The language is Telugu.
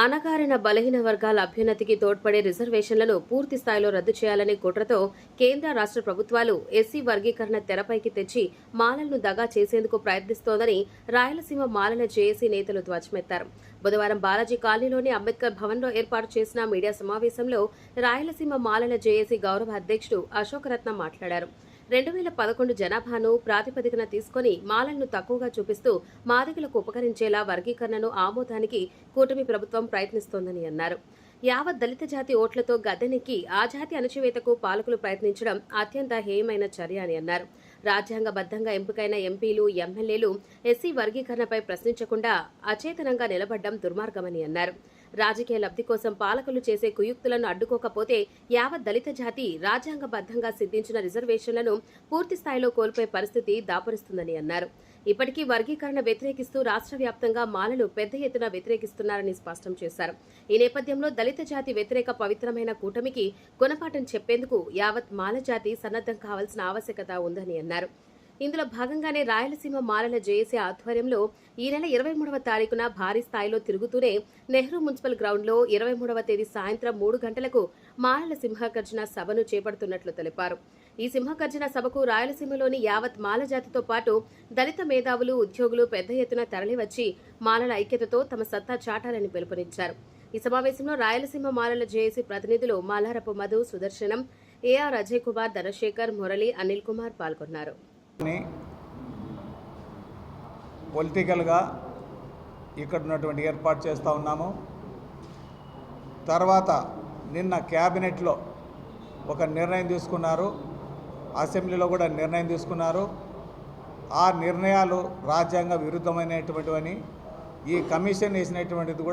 అణగారిన బలహీన వర్గాల అభ్యున్నతికి తోడ్పడే రిజర్వేషన్లను పూర్తి స్థాయిలో రద్దు చేయాలనే కుట్రతో కేంద్ర రాష్ట్ర ప్రభుత్వాలు ఎస్సీ వర్గీకరణ తెరపైకి తెచ్చి మాలలను దగా చేసేందుకు ప్రయత్నిస్తోందని రాయలసీమ మాలల జేఏసీ నేతలు ధ్వజమెత్తారు. బుధవారం బాలాజీ కాలనీలోని అంబేద్కర్ భవన్లో ఏర్పాటు చేసిన మీడియా సమావేశంలో రాయలసీమ మాలల జేఏసీ గౌరవ అధ్యక్షుడు అశోకరత్న మాట్లాడారు. రెండు వేల పదకొండు జనాభాను ప్రాతిపదికన తీసుకొని మాలలను తక్కువగా చూపిస్తూ మాదిగలకు ఉపకరించేలా వర్గీకరణను ఆమోదానికి కూటమి ప్రభుత్వం ప్రయత్నిస్తోందని అన్నారు. యావత్ దళిత జాతి ఓట్లతో గద్దెనెక్కి ఆ జాతి అణచివేతకు పాలకులు ప్రయత్నించడం అత్యంత హేయమైన చర్య అని అన్నారు. రాజ్యాంగబద్ధంగా ఎంపికైన ఎంపీలు ఎమ్మెల్యేలు ఎస్సీ వర్గీకరణపై ప్రశ్నించకుండా అచేతనంగా నిలబడ్డం దుర్మార్గమని అన్నారు. రాజకీయ లబ్ధి కోసం పాలకులు చేసే కుయుక్తులను అడ్డుకోకపోతే యావత్ దళిత జాతి రాజ్యాంగబద్ధంగా సిద్ధించిన రిజర్వేషన్లను పూర్తి స్థాయిలో కోల్పోయే పరిస్థితి దాపరిస్తుందని అన్నారు. ఇప్పటికీ వర్గీకరణ వ్యతిరేకిస్తూ రాష్ట్ర వ్యాప్తంగా మాలలు పెద్ద ఎత్తున వ్యతిరేకిస్తున్నారని స్పష్టం చేశారు. ఈ నేపథ్యంలో దళిత జాతి వ్యతిరేక పవిత్రమైన కూటమికి గుణపాఠం చెప్పేందుకు యావత్ మాల జాతి సన్నద్దం కావాల్సిన ఆవశ్యకత ఉందని అన్నారు. ఇందులో భాగంగానే రాయలసీమ మాలల జేఏసీ ఆధ్వర్యంలో ఈ నెల ఇరవై మూడవ తారీఖున భారీ స్థాయిలో తిరుగుతూనే నెహ్రూ మున్సిపల్ గ్రౌండ్లో ఇరవై మూడవ తేదీ సాయంత్రం మూడు గంటలకు మాలల సింహగర్జన సభను చేపడుతున్నట్లు తెలిపారు. ఈ సింహకర్జన సభకు రాయలసీమలోని యావత్ మాల జాతితో పాటు దళిత మేధావులు ఉద్యోగులు పెద్ద ఎత్తున తరలివచ్చి మాలల ఐక్యతతో తమ సత్తా చాటాలని పిలుపునిచ్చారు. ఈ సమావేశంలో రాయలసీమ మాలల జేఏసీ ప్రతినిధులు మాలారపు మధు సుదర్శనం ఏఆర్ అజయ్ కుమార్ ధనశేఖర్ మురళి అనిల్ కుమార్ పాల్గొన్నారు. పొలిటికల్గా ఇక్కడ ఉన్నటువంటి ఏర్పాటు చేస్తూ ఉన్నాము. తర్వాత నిన్న క్యాబినెట్లో ఒక నిర్ణయం తీసుకున్నారు. అసెంబ్లీలో కూడా నిర్ణయం తీసుకున్నారు. ఆ నిర్ణయాలు రాజ్యాంగ విరుద్ధమైనటువంటివని ఈ కమిషన్ వేసినటువంటిది కూడా